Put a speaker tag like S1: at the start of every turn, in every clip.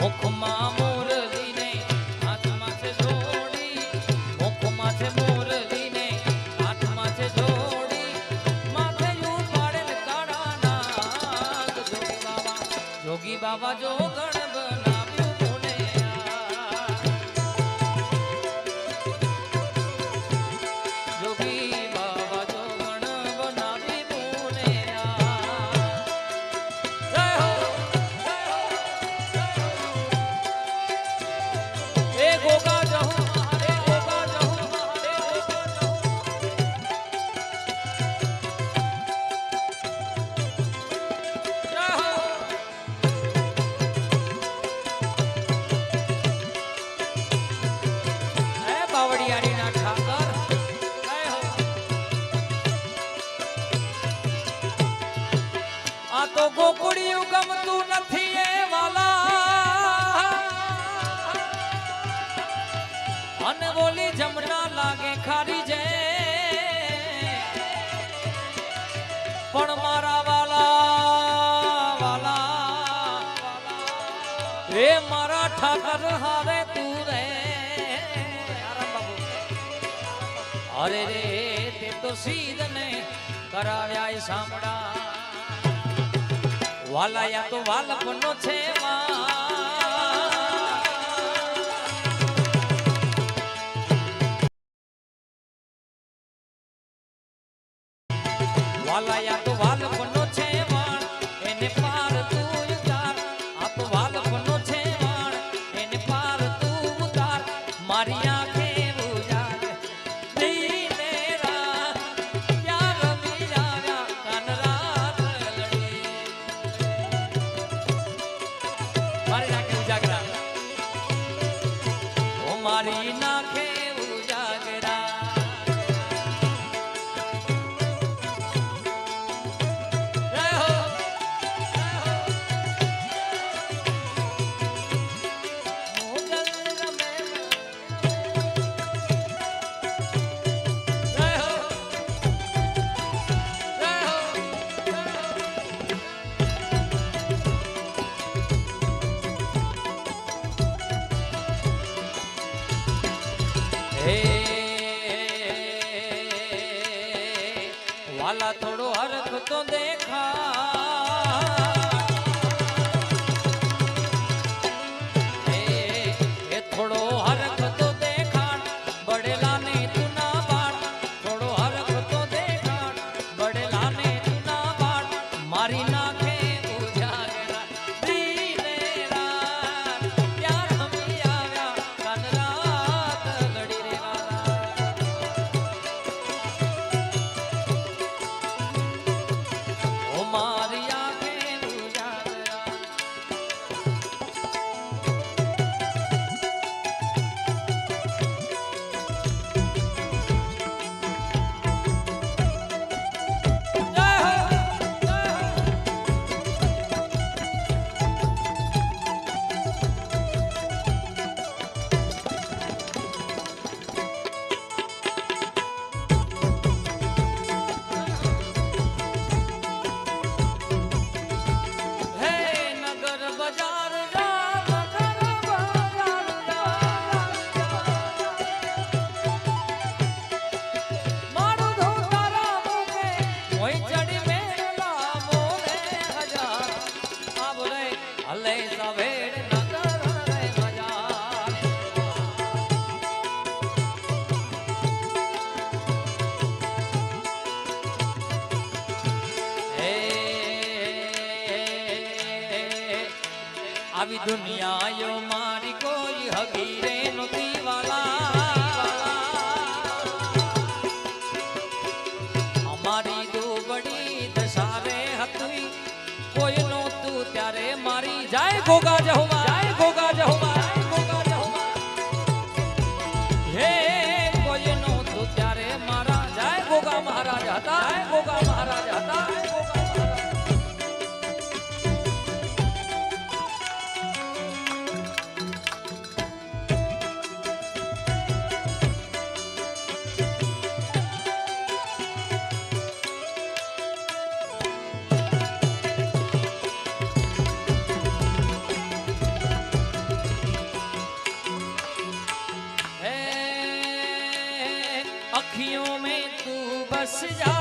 S1: Oh, come on. મારા ઠાકર હારે તું રે. અરે રે, તે તો સીધ ને કરાવ્યા સાંભળા. વાલાયા તો વાલપનો છે માં Shri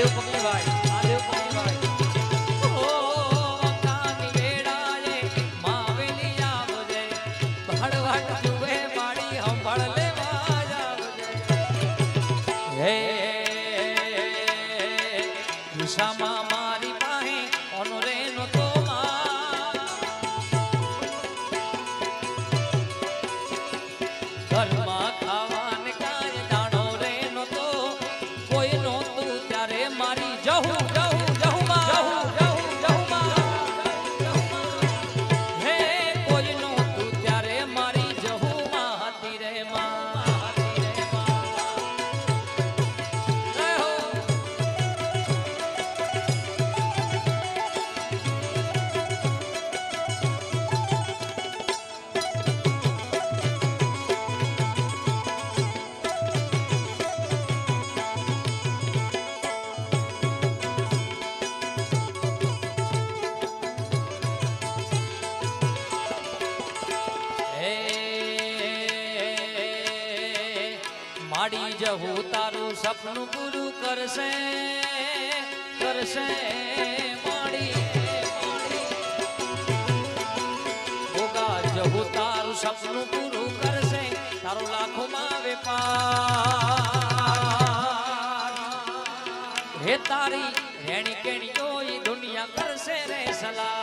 S1: દેવ પગલે ભાઈ આ દેવ પગલે સપનું પૂરું કરશે કરશે તારું સપનું પૂરું કરશે, તારો લાખોમાં વેપાર. હે તારી રેણી કેણી કોઈ દુનિયા કરશે રે સલાહ.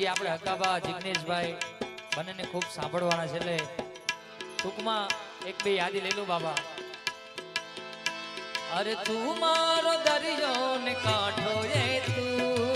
S1: જે આપણે હકાબા જિગ્નેશભાઈ બંનેને ખૂબ સાંભળવાના છે એટલે ટૂંકમાં એક બે યાદી લઈ લો બાબા. અરે તું મારો દરિયો ને કાંઠો એ તું.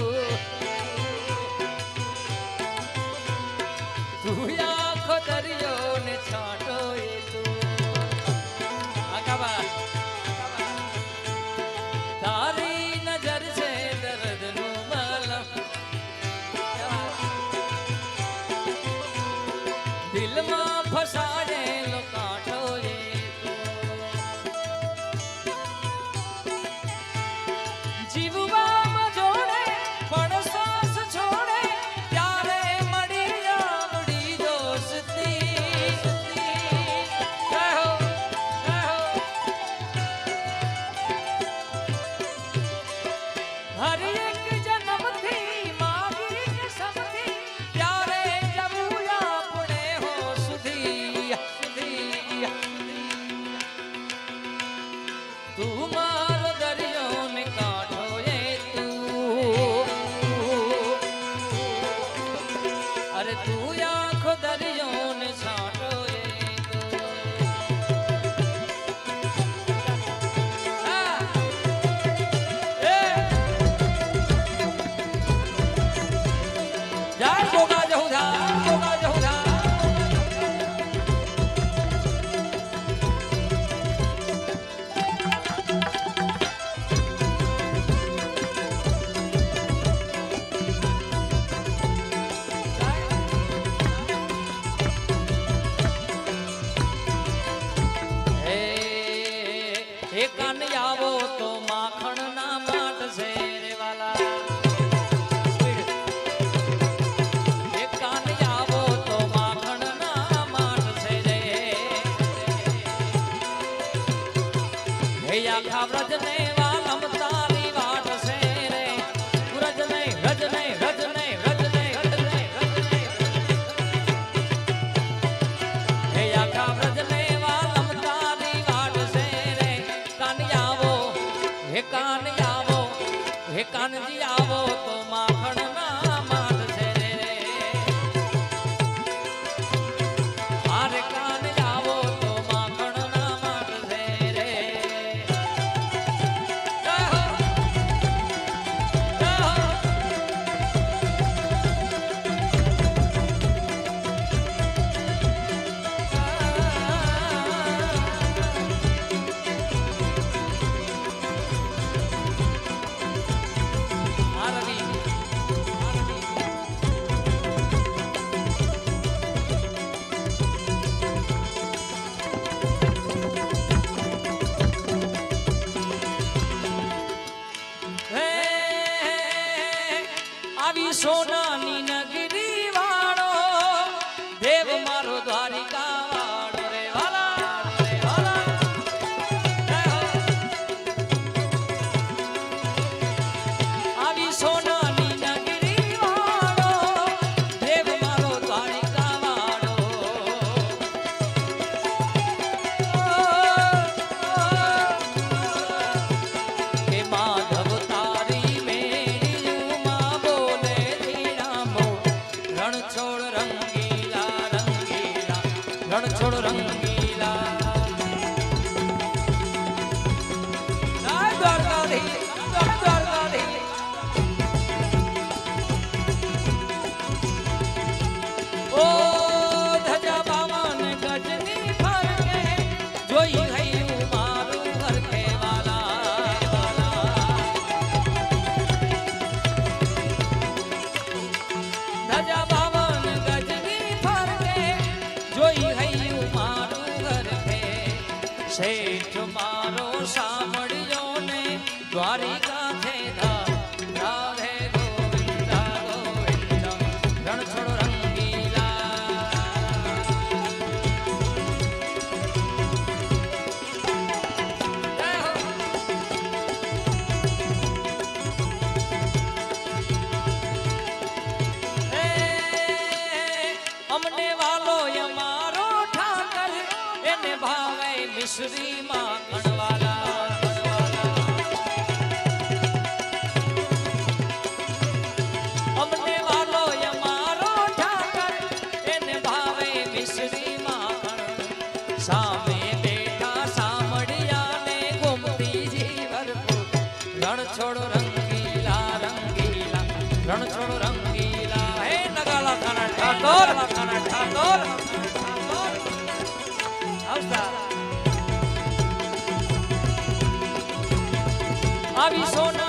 S1: છોડ રંગ શેઠ મારો સાંભળ્યો University. આવી સોના